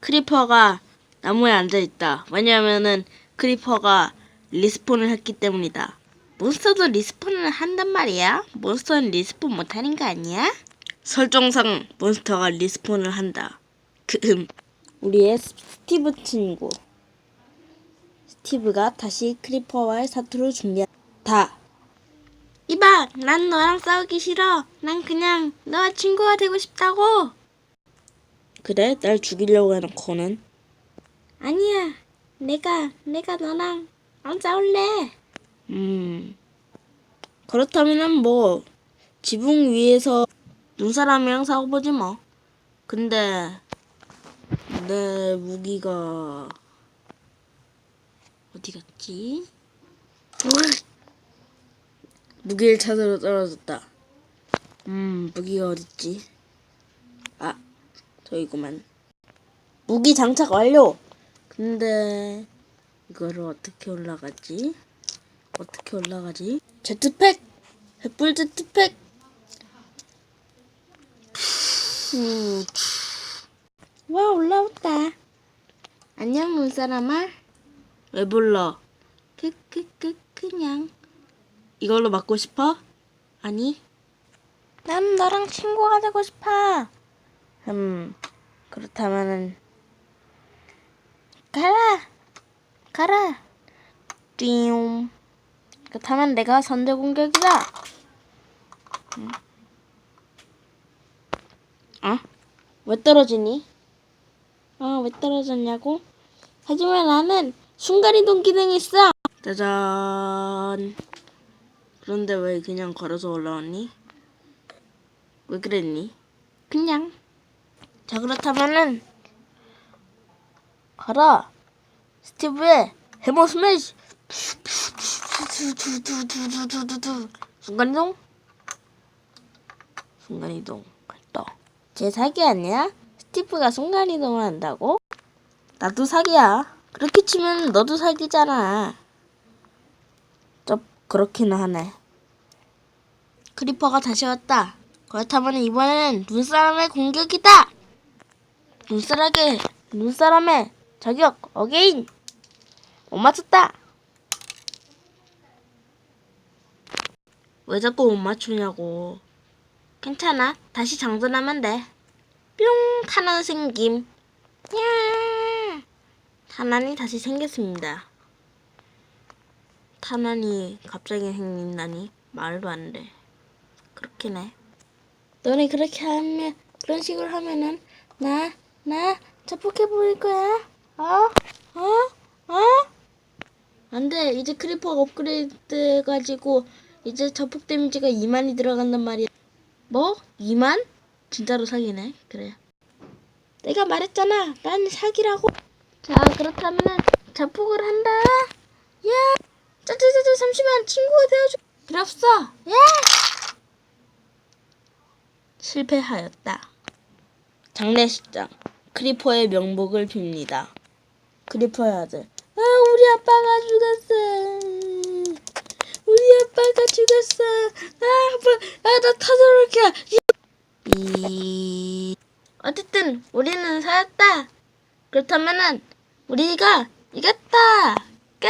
크리퍼가 나무에 앉아있다. 왜냐면은 크리퍼가 리스폰을 했기 때문이다. 몬스터도 리스폰을 한단 말이야? 몬스터는 리스폰 못하는 거 아니야? 설정상 몬스터가 리스폰을 한다. 그음. 우리의 스티브 친구. 스티브가 다시 크리퍼와의 사투를 준비한다. 이봐, 난 너랑 싸우기 싫어. 난 그냥 너와 친구가 되고 싶다고. 그래? 날 죽이려고 해놓고는? 아니야. 내가, 내가 너랑 안 싸울래. 음. 그렇다면은 뭐, 지붕 위에서 눈사람이랑 싸워보지 뭐. 근데, 내 무기가, 어디 갔지? 으악! 무기를 찾으러 떨어졌다. 음, 무기가 어딨지? 아, 저이구만. 무기 장착 완료! 근데, 이거를 어떻게 올라가지? 어떻게 올라가지? 제트팩! 횃불 제트팩! 푸, 와, 올라왔다. 안녕, 눈사람아. 왜 불러? 그, 그, 그, 그냥. 이걸로 맞고 싶어? 아니. 난 너랑 친구가 되고 싶어. 음, 그렇다면은. 가라! 가라! 띠용. 그렇다면 내가 선제 공격이다. 응? 어? 왜 떨어지니? 어, 왜 떨어졌냐고? 하지만 나는 순간이동 기능이 있어. 짜잔. 그런데 왜 그냥 걸어서 올라왔니? 왜 그랬니? 그냥. 자, 그렇다면은 가라. 스티브의 해머 스매시. 순간이동. 순간이동. 또. 제 사기 아니야? 스티브가 순간이동을 한다고? 나도 사기야. 그렇게 치면 너도 사기잖아. 좀 그렇긴 하네. 크리퍼가 다시 왔다. 그렇다면 이번에는 눈사람의 공격이다. 눈사람의 눈사람의 저격 어게인. 못 맞췄다. 왜 자꾸 못 맞추냐고. 괜찮아. 다시 장전하면 돼. 뿅 탄환 생김. 야 탄환이 다시 생겼습니다. 탄환이 갑자기 생긴다니 말도 안 돼. 그렇긴 해. 너네 그렇게 하면 그런 식으로 하면은 나 나 자폭해 보일 거야. 어? 어? 어? 안 돼 이제 크리퍼가 업그레이드 해가지고 이제 자폭 데미지가 2만이 들어간단 말이야. 뭐? 2만? 진짜로 사기네. 그래. 내가 말했잖아. 난 사기라고. 자 그렇다면은 자폭을 한다. 야, 짜자자자 잠시만 친구가 되어줘. 없어. 야. 실패하였다. 장례식장. 크리퍼의 명복을 빕니다. 크리퍼의 아들. 아, 우리 아빠가 죽었어. 우리 아빠가 죽었어. 아, 아빠, 아, 나 타들어올게. 이. 어쨌든 우리는 살았다. 그렇다면은 우리가 이겼다. 끝.